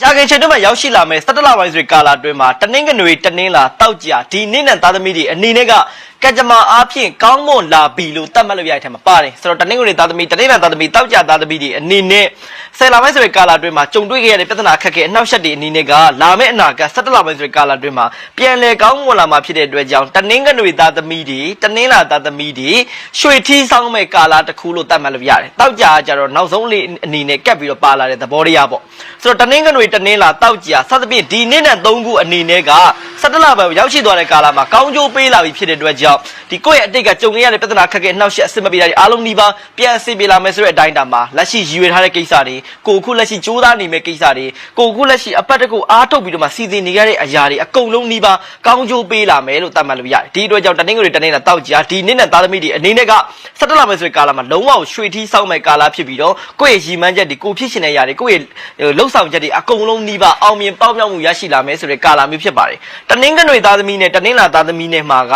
ကြာခင်ချိန်တွင်းမှာရောက်ရှိလာမယ်17လပိုင်းဆိုတဲ့ကာလအတွင်းမှာတနင်္ဂနွေတနင်္လာတောက်ကြဒီနေ့နဲ့သားသမီးတွေအနေနဲ့က ကကြမ္မာအားဖြင့်ကောင်းမွန်လာပြီလို့သတ်မှတ်လို့ရတဲ့ထက်မှာပါတယ်ဆိုတော့တနင်္ဂနွေသားသမီးတနင်္လာသားသမီးတောက်ကြသားသမီးတွေအနေနဲ့ဆယ်လပိုင်းဆိုတဲ့ကာလအတွင်းမှာကြုံတွေ့ခဲ့ရတဲ့ပြဿနာအခက်အခဲအနောက်ရှက်တွေအနေနဲ့ကလာမယ့်အနာဂတ်17လပိုင်းဆိုတဲ့ကာလအတွင်းမှာပြန်လည်ကောင်းမွန်လာမှာဖြစ်တဲ့အတွက်ကြောင့်တနင်္ဂနွေသားသမီးတွေတနင်္လာသားသမီးတွေရွှေထီးဆောင်မဲ့ကာလတစ်ခုလို့သတ်မှတ်လို့ရတယ်တောက်ကြကကြတော့နောက်ဆုံးလေးအနေနဲ့ကပ်ပြီးတော့ပါလာတဲ့သဘောတရားပေါ့ဆိုတော့တနင်္ဂနွေတနင်္လာတောက်ကြစသဖြင့်ဒီနေ့နဲ့3ခုအနေနဲ့က17လပိုင်းရောက်ရှိသွားတဲ့ကာလမှာကောင်းကျိုးပေးလာပြီဖြစ်တဲ့အတွက်ကြောင့်ဒီကိုယ့်ရဲ့အတိတ်ကကြုံခဲ့ရတဲ့ပြဿနာခက်ခဲအနှောက်အယှက်အဆင်မပြေတာတွေအားလုံးဒီပါပြန်အဆင်ပြေလာမယ်ဆိုတဲ့အတိုင်းတာမှာလက်ရှိရည်ရွယ်ထားတဲ့ကိစ္စတွေကိုအခုလက်ရှိစူးစမ်းနေမဲ့ကိစ္စတွေကိုအခုလက်ရှိအပတ်တကူအားထုတ်ပြီးတော့မှစီစဉ်နေရတဲ့အရာတွေအကုန်လုံးဒီပါကောင်းကျိုးပေးလာမယ်လို့သတ်မှတ်လို့ရတယ်ဒီအတွက်ကြောင့်တနင်္ဂနွေတနင်္လာတောက်ကြဒီနေ့နဲ့သားသမီးတွေအနေနဲ့က17လပိုင်းဆိုတဲ့ကာလမှာလုံးဝရွှေထီးစောက်မဲ့ကာလဖြစ်ပြီးတော့ကိုယ့်ရဲ့ရည်မှန်းချက်တွေကိုဖြစ်ရှင်တဲ့အရာတွေကိုယ့်ရဲ့လှုပ်ဆောင်ချက်တွေအကုန်လုံးဒီပါအောင်မြင်ပေါက်မြောက်မှုရရှိလာမယ်ဆိုတဲ့ကာလမျိုးဖြစ်ပါတယ်တနင်္ဂနွေသားသမီးနဲ့တနင်္လာသားသမီးနဲ့မှာက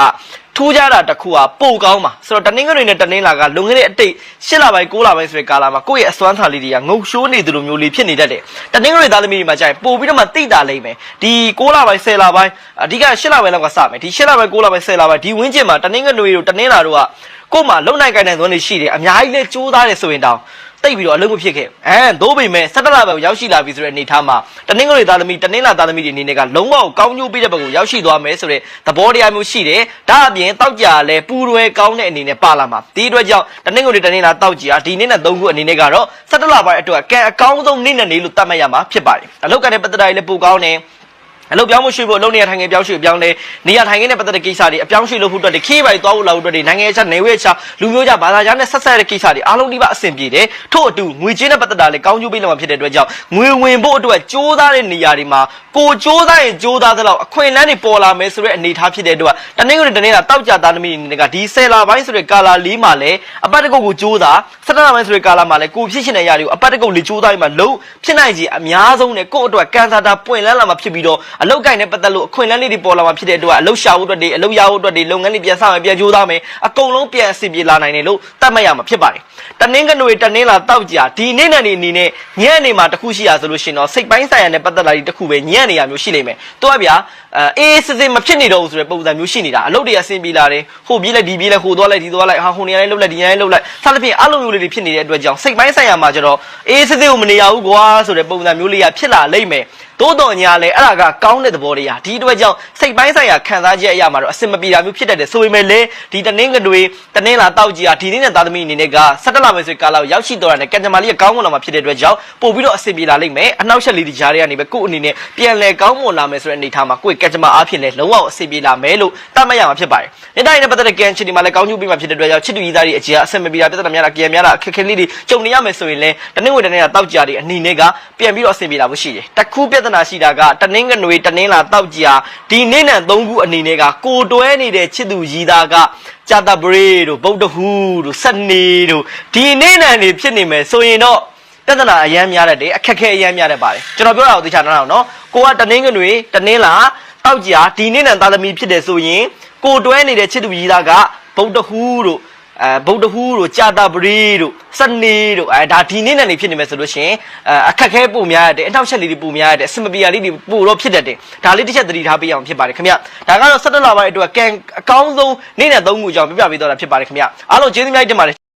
ထူးခြားတာတစ်ခုကပိုကောင်းပါဆိုတော့တနင်္ဂနွေနဲ့တနင်္လာကလွန်ခဲ့တဲ့အတိတ်၈လပိုင်း၉လပိုင်းဆိုတဲ့ကာလမှာကိုယ့်ရဲ့အစွမ်းထားလေးတွေကငုံရှိုးနေသလိုမျိုးလေးဖြစ်နေတတ်တယ်တနင်္ဂနွေသားသမီးတွေမှာကြာရင်ပို့ပြီးတော့မှတိတာလိမ့်မယ်ဒီ၉လပိုင်း၁၀လပိုင်းအဓိက၈လပိုင်းလောက်ကစမယ်ဒီ၈လပိုင်း၉လပိုင်း၁၀လပိုင်းဒီဝင်းကျင်မှာတနင်္ဂနွေတို့တနင်္လာတို့ကကို့မှာလုံနိုင်ကိုင်နိုင်သွန်းနေရှိတယ်အများကြီးလဲကြိုးစားတယ်ဆိုရင်တောင် တိတ်ပြီးတော့အလုံးမဖြစ်ခဲ့အဲသို့ပေမဲ့17လပဲရောက်ရှိလာပြီဆိုတဲ့အနေထားမှာတနင်္ဂနွေသားသမီးတနင်္လာသားသမီးတွေအနေနဲ့ကလုံးဝကောင်းကျိုးပေးတဲ့ဘက်ကိုရောက်ရှိသွားမယ်ဆိုတဲ့သဘောတရားမျိုးရှိတယ်ဒါအပြင်တောက်ကြလဲပူရွယ်ကောင်းတဲ့အနေနဲ့ပါလာမှာဒီအတွက်ကြောင့်တနင်္ဂနွေတနင်္လာတောက်ကြဒီနေ့နဲ့၃ခုအနေနဲ့ကတော့17လပိုင်းအတွက်ကံအကောင်းဆုံးနေ့နဲ့နေလို့သတ်မှတ်ရမှာဖြစ်ပါတယ်အလောက်ကတဲ့ပတ္တရာလေးပိုကောင်းတယ် အလုပ်ပြောင်းမှုရွှေ့ဖို့အလုပ်နေရာထိုင်ခင်းပြောင်းရွှေ့ပြောင်းလဲနေရာထိုင်ခင်းနဲ့ပတ်သက်တဲ့ကိစ္စတွေအပြောင်းရွှေ့လုပ်ဖို့အတွက်တွေခေးပိုင်သွားဖို့လာဖို့အတွက်တွေနိုင်ငံရေးခြားနေဝဲခြားလူမျိုးခြားဘာသာခြားနဲ့ဆက်ဆက်တဲ့ကိစ္စတွေအားလုံးဒီပါအဆင်ပြေတယ်ထို့အတူငွေကြေးနဲ့ပတ်သက်တာလည်းကောင်းကျိုးပေးလာမှာဖြစ်တဲ့အတွက်ကြောင့်ငွေဝင်ဖို့အတွက်စ조사တဲ့နေရာတွေမှာကိုစ조사ရင်စ조사သလောက်အခွင့်အလမ်းတွေပေါ်လာမယ်ဆိုတဲ့အနေအထားဖြစ်တဲ့အတွက်တနင်္ဂနွေတနင်္လာတောက်ကြသားသမီးတွေကဒီဆယ်လာပိုင်းဆိုတဲ့ကာလာလေးမှာလည်းအပတ်တကုတ်ကိုစ조사၁၇လပိုင်းဆိုတဲ့ကာလာမှာလည်းကိုဖြစ်ရှင်တဲ့ຢာတွေကိုအပတ်တကုတ်လေးစ조사ပြီးမှလုံးဖြစ်နိုင်ခြေအများဆုံးနဲ့ကို့အတွက်ကန်စာတာပွင့်လန်းလာမှာဖြစ်ပြီးတော့ အလောက်ကိုင်းနဲ့ပတ်သက်လို့အခွင့်အလမ်းလေးတွေပေါ်လာမှာဖြစ်တဲ့အတွက်အလုပ်ရှာဖို့အတွက်တွေအလုပ်ရဖို့အတွက်တွေလုပ်ငန်းတွေပြန်ဆမယ်ပြန်ကြိုးစားမယ်အကုန်လုံးပြန်အဆင်ပြေလာနိုင်တယ်လို့သတ်မှတ်ရမှာဖြစ်ပါတယ်တနင်္ဂနွေတနင်္လာတောက်ကြဒီနေ့နဲ့နေအနေနဲ့ညံ့နေမှာတစ်ခုရှိရဆိုလို့ရှိရင်တော့စိတ်ပိုင်းဆိုင်ရာနဲ့ပတ်သက်လာပြီးတစ်ခုပဲညံ့နေရမျိုးရှိလိမ့်မယ်တော့ဗျာအေးစစ်စစ်မဖြစ်နေတော့ဘူးဆိုတဲ့ပုံစံမျိုးရှိနေတာအလုပ်တွေအဆင်ပြေလာတယ်ဟိုပြေးလိုက်ဒီပြေးလိုက်ဟိုသွားလိုက်ဒီသွားလိုက်ဟာဟိုနေရာလေးလှုပ်လိုက်ဒီနေရာလေးလှုပ်လိုက်စသဖြင့်အလုံးမျိုးလေးတွေဖြစ်နေတဲ့အတွက်ကြောင့်စိတ်ပိုင်းဆိုင်ရာမှာကျတော့အေးစစ်စစ်ကိုမနေရဘူးကွာဆိုတဲ့ပုံစံမျိုးလေးကဖြစ်လာလိမ့်မယ် တိုးတော်ညာလဲအဲ့ဒါကကောင်းတဲ့သဘောတရားဒီအတွက်ကြောင့်စိတ်ပိုင်းဆိုင်ရာခံစားချက်အရာမှာတော့အစင်မပြေတာမျိုးဖြစ်တတ်တယ်ဆိုပေမဲ့လေဒီတနင်္ဂနွေတနင်္လာတောက်ကြီးဟာဒီနေ့နဲ့သားသမီးအနေနဲ့က17လမယ်ဆိုကာလရောက်ရှိတော့တဲ့ကံကြမ္မာလေးကကောင်းမွန်လာမှာဖြစ်တဲ့အတွက်ကြောင့်ပို့ပြီးတော့အစင်ပြေလာလိမ့်မယ်အနောက်ရှက်လေးဒီကြားတွေကနေပဲကို့အနေနဲ့ပြန်လဲကောင်းမွန်လာမယ်ဆိုတဲ့အနေထားမှာကိုယ့်ကံကြမ္မာအားဖြင့်လဲလုံးဝအစင်ပြေလာမယ်လို့တတ်မှတ်ရမှာဖြစ်ပါတယ်နေ့တိုင်းနဲ့ပတ်သက်တဲ့ကံချစ်ဒီမှာလဲကောင်းကျိုးပေးမှာဖြစ်တဲ့အတွက်ကြောင့်ချစ်တူကြီးသားတွေအခြေအစင်မပြေတာပြဿနာများတာကြံများတာအခက်ခဲလေးတွေကြုံနေရမယ်ဆိုရင်လဲတနင်္ဂနွေတနင်္လာတောက်ကြတွေအနေနဲ့ကပြန်ပြီးတော့အစင်ပြေလာဖို့ရှိတယ်တခုပြဿနာရှိတာကတနင်္ဂနွေတနင်္လာတောက်ကြဒီနေ့နဲ့သုံးခုအနေနဲ့ကကိုတွဲနေတဲ့ချစ်သူကြီးသားကကြာတပရေတို့ဗုဒ္ဓဟူးတို့စနေတို့ဒီနေ့နဲ့နေဖြစ်နေမယ်ဆိုရင်တော့ပြဿနာအရမ်းများတတ်တယ်အခက်ခဲအရမ်းများတတ်ပါတယ်ကျွန်တော်ပြောတာကိုသိချာနားအောင်နော်ကိုကတနင်္ဂနွေတနင်္လာတောက်ကြဒီနေ့နဲ့သားသမီးဖြစ်တယ်ဆိုရင်ကိုတွဲနေတဲ့ချစ်သူကြီးသားကဗုဒ္ဓဟူးတို့ အဲဗုဒ္ဓဟူးတို့ကြာတာပရိတို့စနေတို့အဲဒါဒီနေ့နဲ့နေဖြစ်နေမယ်ဆိုလို့ရှိရင်အဲအခက်ခဲပုံများရတယ်အထောက်ချက်လေးတွေပုံများရတယ်အစမပီယာလေးတွေပို့တော့ဖြစ်တတ်တယ်ဒါလေးတစ်ချက်သတိထားပေးအောင်ဖြစ်ပါတယ်ခင်ဗျဒါကတော့17လပိုင်းအတွက်ကံအကောင်းဆုံးနေ့နဲ့သုံးခုကြောင့်ပြပြပေးတော့တာဖြစ်ပါတယ်ခင်ဗျအားလုံးကျေးဇူးများတင်ပါတယ်